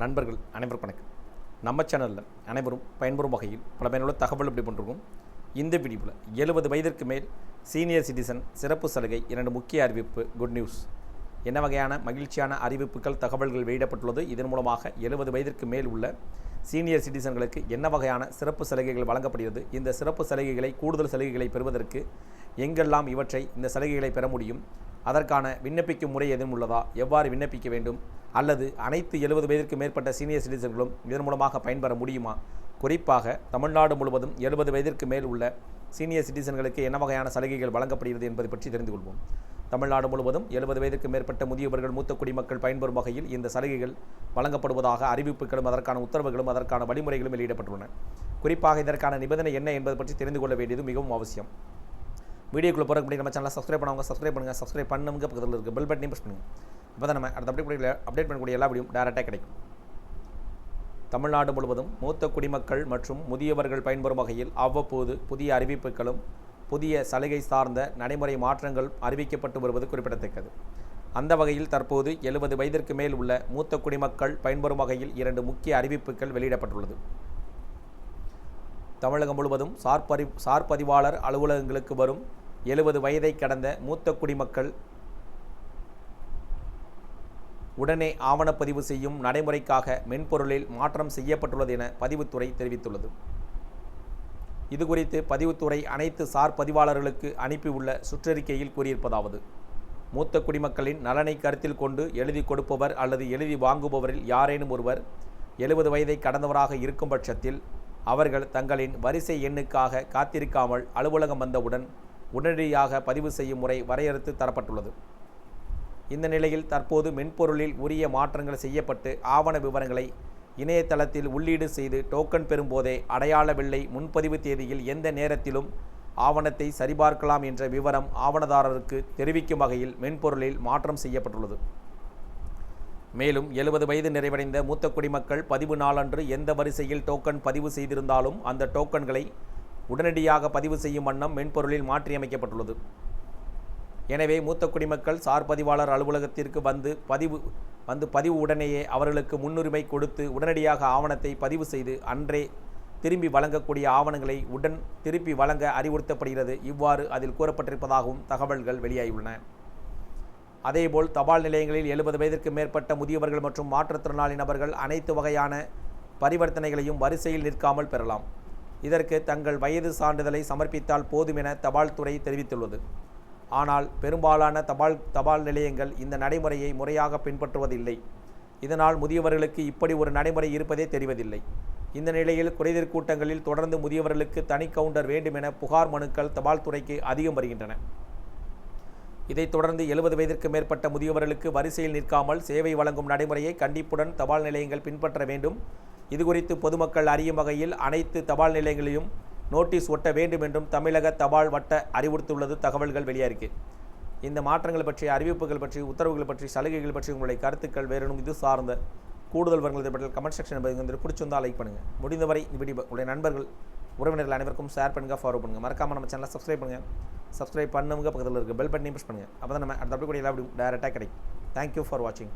நண்பர்கள் அனைவரும் வணக்கம். நம்ம சேனலில் அனைவரும் பயன்பெறும் வகையில் பல பயனுள்ள தகவல் இப்படி பண்ணிருக்கோம் இந்த வீடியோவில் எழுபது வயதிற்கு மேல் சீனியர் சிட்டிசன் சிறப்பு சலுகை இரண்டு முக்கிய அறிவிப்பு குட் நியூஸ் என்ன வகையான மகிழ்ச்சியான அறிவிப்புகள் தகவல்கள் வெளியிடப்பட்டுள்ளது? இதன் மூலமாக எழுபது வயதிற்கு மேல் உள்ள சீனியர் சிட்டிசன்களுக்கு என்ன வகையான சிறப்பு சலுகைகள் வழங்கப்படுகிறது? இந்த சிறப்பு சலுகைகளை கூடுதல் சலுகைகளை பெறுவதற்கு எங்கெல்லாம் இவற்றை இந்த சலுகைகளை பெற முடியும்? அதற்கான விண்ணப்பிக்கும் முறை எதுவும் உள்ளதா? எவ்வாறு விண்ணப்பிக்க வேண்டும்? அல்லது அனைத்து எழுபது வயதிற்கு மேற்பட்ட சீனியர் சிட்டிசன்களும் இதன் மூலமாக பயன்பெற முடியுமா? குறிப்பாக தமிழ்நாடு முழுவதும் எழுபது வயதிற்கு மேல் உள்ள சீனியர் சிட்டிசன்களுக்கு என்ன வகையான சலுகைகள் வழங்கப்படுகிறது என்பது பற்றி தெரிந்து கொள்வோம். தமிழ்நாடு முழுவதும் எழுபது வயதிற்கு மேற்பட்ட முதியவர்கள் மூத்த குடிமக்கள் பயன்பெறும் வகையில் இந்த சலுகைகள் வழங்கப்படுவதாக அறிவிப்புகளும் அதற்கான உத்தரவுகளும் அதற்கான வழிமுறைகளும் வெளியிடப்பட்டுள்ளன. குறிப்பாக இதற்கான நிபந்தனை என்ன என்பது பற்றி தெரிந்து கொள்ள வேண்டியது மிகவும் அவசியம். வீடியோக்குள்ளே போகிறக்கு நம்ம சேனலை சப்ஸ்கிரைப் பண்ணுவாங்க சப்ஸ்கிரைப் பண்ணுங்கள் சப்ஸ்கிரைப் பண்ணுங்க பக்கத்தில் இருக்க பெல் பட்டனையும் ப்ரெஸ் பண்ணுங்கள் அப்போ தான் நம்ம அடுத்த அப்டேட் அப்டேட் பண்ணக்கூடிய எல்லா வீடியும் டேரெக்டாக கிடைக்கும். தமிழ்நாடு முழுவதும் மூத்த குடிமக்கள் மற்றும் முதியவர்கள் பயன்பெறும் வகையில் அவ்வப்போது புதிய அறிவிப்புகளும் புதிய சலுகை சார்ந்த நடைமுறை மாற்றங்கள் அறிவிக்கப்பட்டு வருவது குறிப்பிடத்தக்கது. அந்த வகையில் தற்போது எழுபது வயதிற்கு மேல் உள்ள மூத்த குடிமக்கள் பயன்பெறும் வகையில் இரண்டு முக்கிய அறிவிப்புகள் வெளியிடப்பட்டுள்ளது. தமிழகம் முழுவதும் சார்பதி சார்பதிவாளர் அலுவலகங்களுக்கு வரும் எழுபது வயதை கடந்த மூத்த குடிமக்கள் உடனே ஆவணப்பதிவு செய்யும் நடைமுறைக்காக மென்பொருளில் மாற்றம் செய்யப்பட்டுள்ளது என பதிவுத்துறை தெரிவித்துள்ளது. இதுகுறித்து பதிவுத்துறை அனைத்து சார் பதிவாளர்களுக்கு அனுப்பியுள்ள சுற்றறிக்கையில் கூறியிருப்பதாவது மூத்த குடிமக்களின் நலனை கருத்தில் கொண்டு எழுதி கொடுப்பவர் அல்லது எழுதி வாங்குபவரில் யாரேனும் ஒருவர் எழுபது வயதை கடந்தவராக இருக்கும் பட்சத்தில் அவர்கள் தங்களின் வரிசை எண்ணுக்காக காத்திருக்காமல் அலுவலகம் வந்தவுடன் உடனடியாக பதிவு செய்யும் முறை வரையறுத்து தரப்பட்டுள்ளது. இந்த நிலையில் தற்போது மென்பொருளில் உரிய மாற்றங்கள் செய்யப்பட்டு ஆவண விவரங்களை இணையதளத்தில் உள்ளீடு செய்து டோக்கன் பெறும்போதே அடையாள வெள்ளை முன்பதிவு தேதியில் எந்த நேரத்திலும் ஆவணத்தை சரிபார்க்கலாம் என்ற விவரம் ஆவணதாரருக்கு தெரிவிக்கும் வகையில் மென்பொருளில் மாற்றம் செய்யப்பட்டுள்ளது. மேலும் எழுபது வயது நிறைவடைந்த மூத்த குடிமக்கள் பதிவு நாளன்று எந்த வரிசையில் டோக்கன் பதிவு செய்திருந்தாலும் அந்த டோக்கன்களை உடனடியாக பதிவு செய்யும் வண்ணம் மென்பொருளில் மாற்றியமைக்கப்பட்டுள்ளது. எனவே மூத்த குடிமக்கள் சார் பதிவாளர் அலுவலகத்திற்கு வந்து பதிவு வந்து பதிவு உடனேயே அவர்களுக்கு முன்னுரிமை கொடுத்து உடனடியாக ஆவணத்தை பதிவு செய்து அன்றே திரும்பி வழங்கக்கூடிய ஆவணங்களை உடன் திருப்பி வழங்க அறிவுறுத்தப்படுகிறது. இவ்வாறு அதில் கூறப்பட்டிருப்பதாகவும் தகவல்கள் வெளியாகியுள்ளன. அதேபோல் தபால் நிலையங்களில் எழுபது வயதிற்கு மேற்பட்ட முதியவர்கள் மற்றும் மாற்றுத்திறனாளி நபர்கள் அனைத்து வகையான பரிவர்த்தனைகளையும் வரிசையில் நிற்காமல் பெறலாம். இதற்கு தங்கள் வயது சான்றிதழை சமர்ப்பித்தால் போதும் என தபால் துறை தெரிவித்துள்ளது. ஆனால் பெரும்பாலான தபால் தபால் நிலையங்கள் இந்த நடைமுறையை முறையாக பின்பற்றுவதில்லை. இதனால் முதியவர்களுக்கு இப்படி ஒரு நடைமுறை இருப்பதே தெரிவதில்லை. இந்த நிலையில் குறைதீர் கூட்டங்களில் தொடர்ந்து முதியவர்களுக்கு தனி கவுண்டர் வேண்டும் என புகார் மனுக்கள் தபால் துறைக்கு அதிகம் வருகின்றன. இதைத் தொடர்ந்து எழுபது வயதிற்கு மேற்பட்ட முதியவர்களுக்கு வரிசையில் நிற்காமல் சேவை வழங்கும் நடைமுறையை கண்டிப்புடன் தபால் நிலையங்கள் பின்பற்ற வேண்டும். இதுகுறித்து பொதுமக்கள் அறியும் வகையில் அனைத்து தபால் நிலையங்களிலும் நோட்டீஸ் ஒட்ட வேண்டும் என்றும் தமிழக தபால் வட்ட அறிவுறுத்தியுள்ளது தகவல்கள் வெளியாயிருக்கு. இந்த மாற்றங்கள் பற்றி அறிவிப்புகள் பற்றி உத்தரவுகள் பற்றி சலுகைகள் பற்றி உங்களுடைய கருத்துக்கள் வேறனும் இது சார்ந்த கூடுதல் விவரங்களை பற்றி கமெண்ட் செக்ஷன் வந்து பிடிச்சிருந்தால் லைக் பண்ணுங்கள் முடிந்தவரை இப்படி உங்களுடைய நண்பர்கள் உறவினர்கள் அனைவருக்கும் ஷேர் பண்ணுங்கள் ஃபாலோ பண்ணுங்கள் மறக்காமல் நம்ம சேனலை சப்ஸ்கிரைப் பண்ணுங்கள் சப்ஸ்கிரைப் பண்ணுங்க பக்கத்தில் இருக்க பெல் பட்டனையும் ப்ரெஸ் பண்ணுங்கள் அப்போ தான் நம்ம அடுத்த அப்படி கூட எல்லா வீடியோ டேரெக்டாக கிடைக்கும். தேங்க்யூ ஃபார் வாட்சிங்